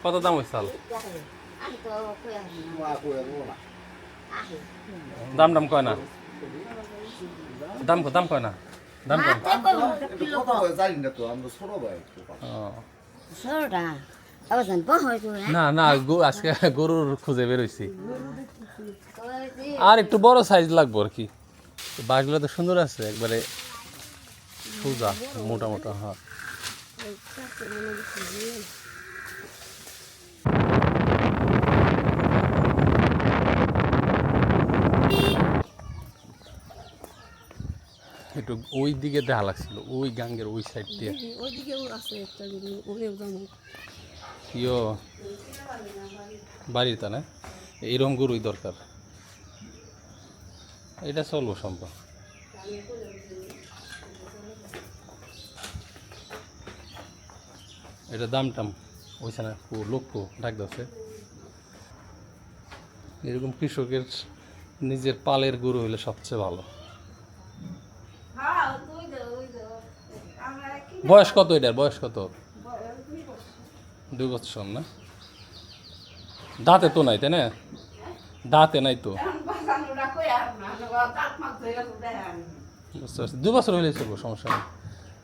কত দাম ওই চাল আহি দাম দাম কয় না? দাম কো- দাম কয় না? দাম কয় না? না আজকে গরুর খুঁজে বেরোইছি আর একটু বড় সাইজ লাগবো আর কি। বাঘগুলো তো সুন্দর আছে একবারে সোজা মোটা মোটা হ্যাঁ। একটু ওই দিকে দেখা লাগছিল ওই গাঙ্গের ওই সাইড দিয়ে। ইয়ো বাড়ির তা না? এইরকম গরুই দরকার। এটা চলবো সম্ভব। এটা দাম টাম ওইছে না লক্ষ ডাক দছে। এরকম কৃষকের নিজের পালের গরু হইলে সবচেয়ে ভালো। বয়স কত এটার? বয়স কত? দুই বছর না? দাঁতে তো নাই, তাই না? দাঁতে নাই তো। বুঝতে পারছি। দু বছর হলে চলবো, সমস্যা নেই।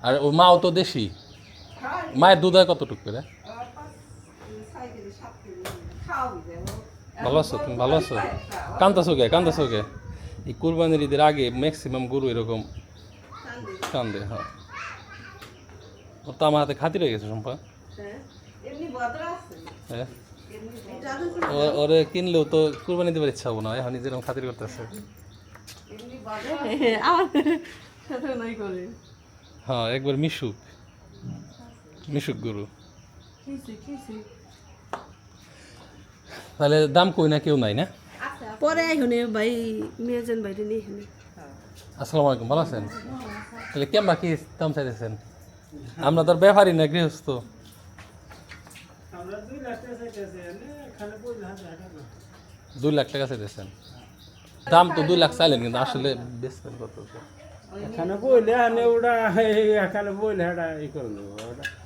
আর ও মাও তো দেশি? মায়ের দুধ হয় কতটুকু করে? ভালো আছো তুমি? ভালো আছো? কান্দাছো কে? কান্দাছো কে? এই কুরবানির ঈদের আগে ম্যাক্সিমাম গরু এরকম কান্দে হ্যাঁ। ও তো আমার হাতে খাতির হয়ে গেছে সম্পা হ্যাঁ ও- ওরে কিনলেও তো কুরবানি দেবার ইচ্ছা হব না এখন যেরকম খাতির করতেছে। করে। হ্যাঁ একবার মিশুক। মিশুক গরু। তাহলে দাম কই না কেউ নাই না? পরে এখানে ভাই মেয়েজন এখানে আসসালামু আলাইকুম ভালো আছেন? তাহলে কেমন কি দাম চাইতেছেন? আমরা তো ব্যাপারই না গৃহস্থ। দুই লাখ টাকা চাইতেছেন। দাম তো দুই লাখ চাইলেন কিন্তু আসলে বেচবেন কত? এখানে বইলে আনে ওটা এখানে বইলে এটা ই করে নেব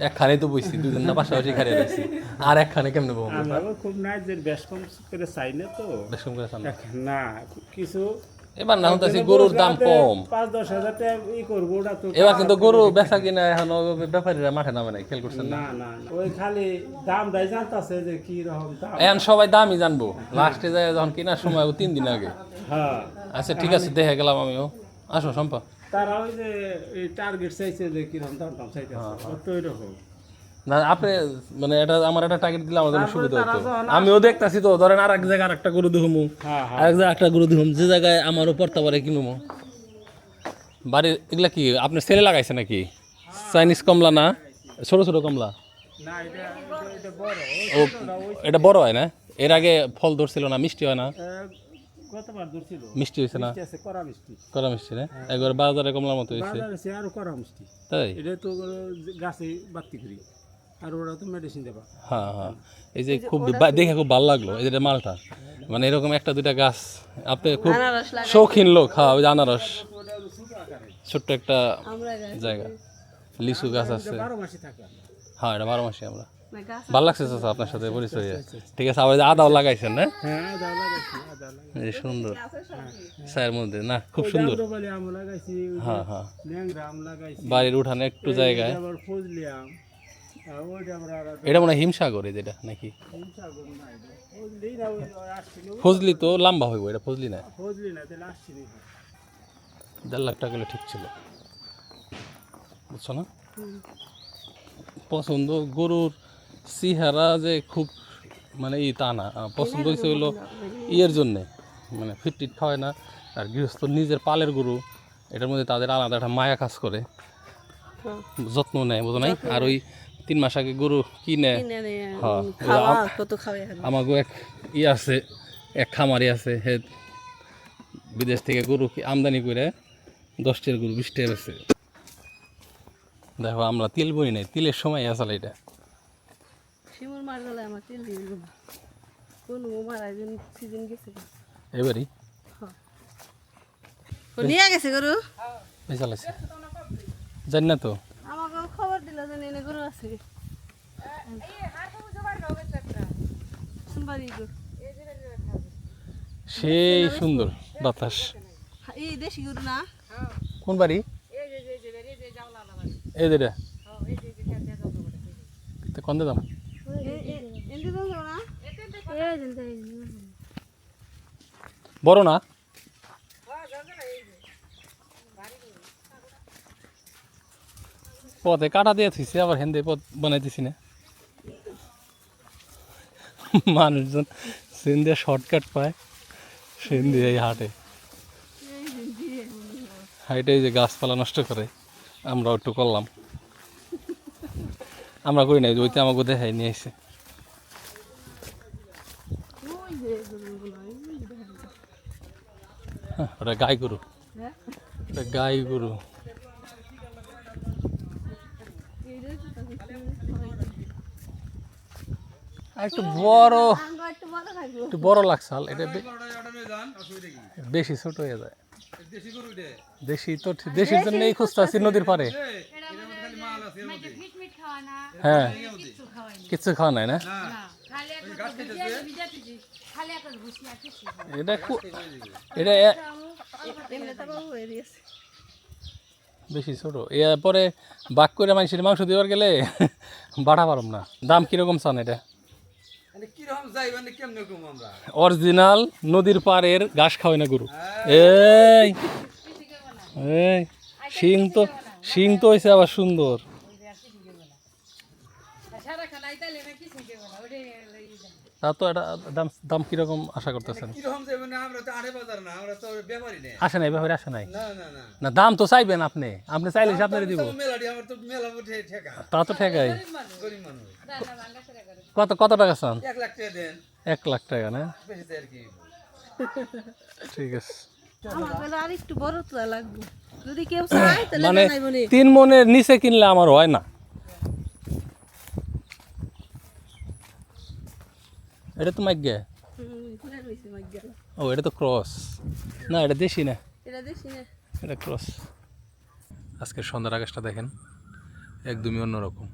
একখানে তো বইছি দুজন না পাশাপাশি রয়েছি আর একখানে কেমনে বলব খুব নাই যে বেশ কম করে চাই না তো। বেশ কম করে। না কিছু এবার না হতেছি গরুর দাম কম। এবার কিন্তু গরু বেচা কিনা এখন ব্যাপারীরা মাঠে নামে নাই খেয়াল করছেন না। ওই খালি দাম দাই জানতাছে যে কি রকম দাম। এখন সবাই দামই জানব। লাস্টে যায় যখন কেনার সময় ও তিন দিন আগে। হ্যাঁ। আচ্ছা ঠিক আছে দেখে গেলাম আমিও। আসো সম্পা তারা ওই যে এই টার্গেট চাইছে যে কীরকম দাম দাম তো রকম। না আপনি মানে এটা আমার একটা টার্গেট দিলে জন্য সুবিধা হতো। আমিও দেখতাছি তো ধরেন আর এক জায়গায় আর একটা গরু দেখুমু হ্যাঁ হ্যাঁ। আরেক জায়গায় একটা গরু দেখুম যে জায়গায় আমারও পড়তে পারে কিনুমু। বাড়ির এগুলা কি আপনার ছেলে লাগাইছে নাকি? চাইনিজ কমলা না? ছোট ছোট কমলা? ও এটা বড় হয় না? এর আগে ফল ধরছিল না মিষ্টি হয় না? মিষ্টি হয়েছে না? মিষ্টি করা না? একবার বাজারে কমলার মতো হয়েছে। আরও তাই? এটা তো গাছে বাতি করি। আর ওরা তো মেডিসিন দেবা হ্যাঁ হ্যাঁ। এই যে খুব দেখে খুব ভালো লাগল এই যে মালটা। মানে এরকম একটা দুইটা গাছ আপনি খুব শৌখিন লোক হ্যাঁ ওই যে আনারস। ছোট্ট একটা জায়গা। লিচু গাছ আছে। বারো মাসে থাকে হ্যাঁ এটা বারো মাসে আমরা। না ভালো লাগছে চাচা আপনার সাথে পরিচয়। হয়ে। ঠিক আছে আবার আদাও লাগাইছেন না? হ্যাঁ সুন্দর। চায়ের মধ্যে না? খুব সুন্দর। হ্যাঁ হ্যাঁ। বাড়ির উঠানে একটু জায়গায়। এটা মনে হয় হিমসাগর এই যেটা নাকি। ফজলি তো লম্বা হইব এটা ফজলি না? দেড় লাখ টাকা হলে ঠিক ছিল। বুঝছ না? পছন্দ গরুর চেহারা যে খুব মানে ই তা না পছন্দ হয়েছে হলো ইয়ের জন্যে মানে ফিট টিট খাওয়ায় না আর গৃহস্থ নিজের পালের গরু এটার মধ্যে তাদের আলাদা একটা মায়া কাজ করে। যত্ন নেয় বোঝো নাই? আর ওই তিন মাস আগে গরু কিনে হ্যাঁ, আমাকে এক ই আছে এক খামারি আছে হে বিদেশ থেকে গরু কি আমদানি করে দশটার গরু বিশটা বেছে দেখো আমরা তিল বই নাই তিলের সময় আসলে এটা। এবারই? নিয়ে গেছে গরু? চালাইছে। জানি না তো। দিল এনে গরু আছে সেই সুন্দর বাতাস এই দেশি গরু না কোন বাড়ি এই যেটা কোন দাম বড় না পথে কাটা দিয়ে থুইছে আবার হেন্দে পথ বানাই দিছি না। মানুষজন সেন দিয়ে শর্টকাট পায় সেন দিয়ে এই হাটে। হাইটে এই যে গাছপালা নষ্ট করে আমরাও একটু করলাম। আমরা করি নাই ওইতে আমাকে দেখাই নিয়ে এসে ওই যে গরুগুলো, ওই যে দেখা যায়। ওটা গাই গরু। হ্যাঁ? ওটা গাই গরু এই যে তো দেখছি, আর একটু বড় একটু বড় লাগছাল এটা বেশি ছোট হয়ে যায়। দেশি তো দেশির জন্য এই খুঁজতে আছি নদীর পারে হ্যাঁ কিচ্ছু খাওয়া নাই না? এটা এটা হয়ে। বেশি ছোট। এরপরে বাক করে মানুষের মাংস দেওয়ার গেলে বাড়া পারম না। দাম কীরকম চান এটা? অরিজিনাল নদীর পাড়ের ঘাস খাওয়াই না গরু। এই! এই! শিং তো শিং তো হয়েছে আবার সুন্দর। তা তো এটা দাম দাম কীরকম আশা করতেছেন? মানে আমরা তো আড়ে বাজার না আমরা তো ব্যাপারই নেই আসে নাই ব্যাপারে আসে নাই? না না না। না দাম তো চাইবেন আপনি। আপনি চাইলে আপনার দিব। তো তো মেলা উঠে ঠেকা। তা তো ঠেকাই। কত কত টাকা চান? এক লাখ টাকা দেন। এক লাখ টাকা না? বেশি তো কি। ঠিক আছে। আমার বেলা আর একটু বড় তো লাগবে। যদি কেউ চায় তাহলে মানে তিন মনের নিচে কিনলে আমার হয় না। এটা তো। ও এটা তো ক্রস। না এটা দেশি না? এটা দেখছি না। এটা ক্রস। আজকে সন্ধ্যার আকাশটা দেখেন একদমই অন্যরকম।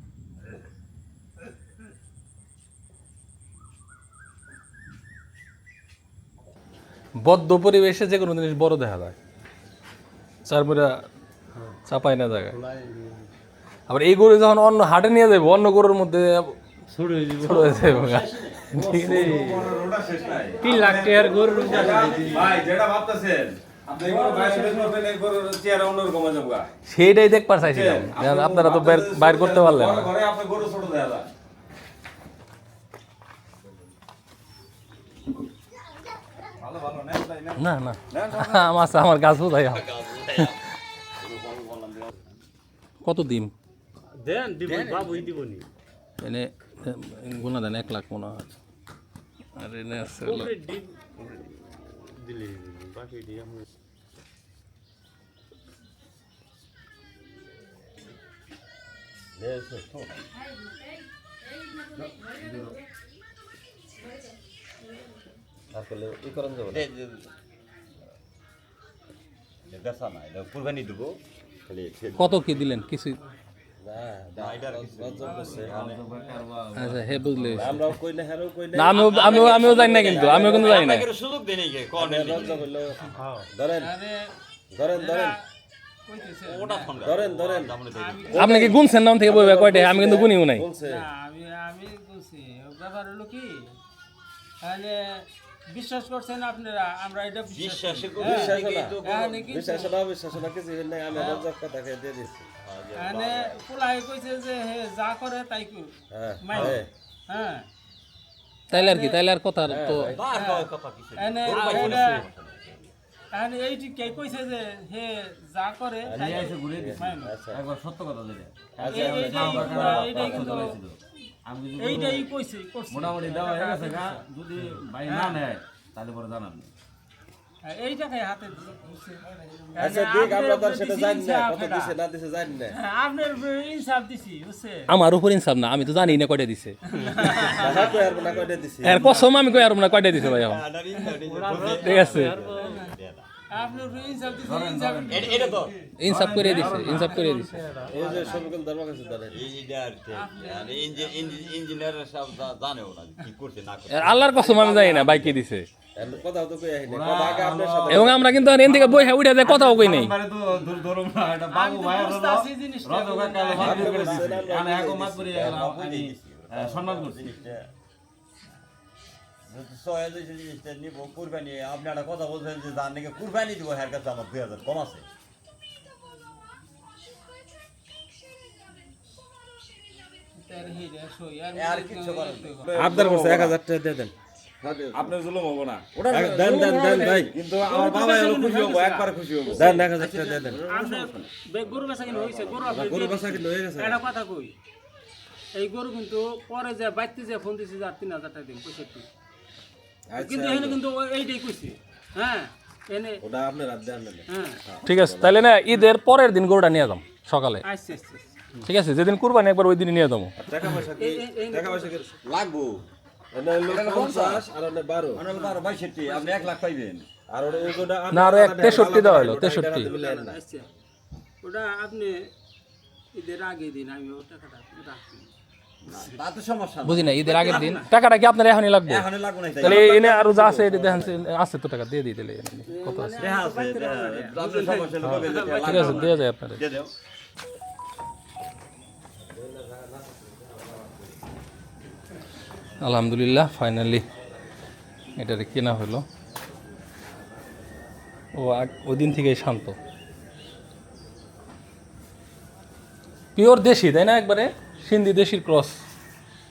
বদ্ধ পরিবেশে যে কোনো জিনিস বড় দেখা যায়। চারপুরা চাপাই না জায়গায়। আবার এই গরু যখন অন্য হাটে নিয়ে যাব অন্য গরুর মধ্যে হয়ে তিন লাখ টাকার গরু সেইটাই দেখবার চাইছিলাম। আপনারা তো বাইর করতে পারলেন না ঘরে আপনার গরু ছোট দেয়া যায় ভালো ভালো নেন তাই না না না আমার আমার গাছ বোঝাই কত দিন দেন দিব বাবুই দিবনি এনে গুণা দেন এক লাখ মনে হয় আর এনে আছে না এটা কুরবানি দিব খালি কত কি দিলেন? কিছু আচ্ছা হে বুঝলে। আমরাও কই না হেরো কই না। আমিও জানি না কিন্তু আমিও কিন্তু জানি না। সুযোগ দেই ধরেন ধরেন ধরেন। আপনি কি গুনছেন নাম থেকে বইবে? কয়টা? আমি কিন্তু গুনিও নাই। আমি আমি বলছি ব্যাপার হলো কি তাহলে বিশ্বাস করছেন আপনারা আমরা এটা বিশ্বাস করি। বিশ্বাস না বিশ্বাস না বিশ্বাস না আমি রজ্জক কথা খেয়ে দিয়ে দিচ্ছি এখানে পোলাই কইছে যে হে যা করে তাই কর হ্যাঁ হ্যাঁ। হ্যাঁ তাইলে আর কি তাইলে আর কথা তো এনে এনে এনে এইটি কে কইছে যে হে যা করে তাই মাইন। আচ্ছা এই- এইটাই এইটাই কিন্তু এইটাই কইছে মোটামুটি দেওয়া হয়ে গেছে গা যদি ভাই না নেয় তাহলে পরে জানান হ্যাঁ, হাতে। আচ্ছা দেখ আমরা তো সেটা জানি না কত দিছে না দিছে জানি না হ্যাঁ, আপনার ইনসাফ দিছি বুঝছে আমার উপর ইনসাফ না আমি তো জানি না কয়টা দিছে দেখা কই আর না কয়টা দিছি এর কসম আমি কই আর না কয়টা দিছে ভাই এখন ঠিক আছে ইনসাফ করে দিছে ইনসাফ করে দিছে। ইঞ্জিনিয়ার সব জানেও না কি করছে না আর আল্লাহর কসম আমি জানি না বাইকে দিছে। কথা তো কই আহিনি কথা আগে আপনার সাথে এবং আমরা কিন্তু আর এন থেকে বই উঠে যায় কথাও কই নেই। আমি আহ, সম্মান করছি। ছয় হাজার জিনিসটা নিব কুরবানি আপনি একটা কথা বলছেন যে যার নাকি কুরবানি দিব হ্যার কাছে আমার দুই হাজার কম আছে। তার হিরে সই আর কিচ্ছু করার আবদার করছে 1000 টাকা দিয়ে দেন। আপনার জুলুম হব না। দেন দেন দেন ভাই। কিন্তু আমার বাবা এলো খুশি হব একবার খুশি হব। দেন 1000 টাকা দিয়ে দেন। গরু বেচা কিনে হয়েছে হয়ে গেছে। একটা কথা কই এই গরু কিন্তু পরে যে বাইতে যে ফোন দিছে যে আর তিন হাজার টাকা দিন পঁয়ষট্টি। কিন্তু এখানে কিন্তু এইটাই কইছে। হ্যাঁ ওটা আপনার রাত দেন না হ্যাঁ। ঠিক আছে তাহলে না ঈদের পরের দিন গরুটা নিয়ে যাম সকালে। আসছে আসছে। ঠিক আছে যেদিন কুরবানি একবার ওই দিনই নিয়ে যাব। টাকা পয়সা কি এই- এই- এই- টাকা পয়সা লাগবো। এনে হলো 50 আর এনে 12 অনেক বারো বাইষট্টি। আপনি এক লাখ পাইবেন। আর ওটা ওটা না, আরও এক 63 দেওয়া হলো, 63 ওটা আপনি ঈদের আগে দিন আমি ও টাকাটা না বুঝি না ঈদের আগের দিন। টাকাটা কি আপনার এখনই লাগবে? এখন লাগবো না তাহলে এনে আরও যা আছে দেখেন আছে তো টাকা দিয়ে দিই তাহলে কত আছে? দেখা আছে দেখা- আপনার সমস্যা হলে বলবেন যে ঠিক আছে দিয়ে যায় আপনার। আলহামদুলিল্লাহ ফাইনালি এটারে কেনা হলো। ও আগ- ওই দিন থেকেই শান্ত। পিওর দেশি তাই না একবারে? সিন্ধি দেশির ক্রস।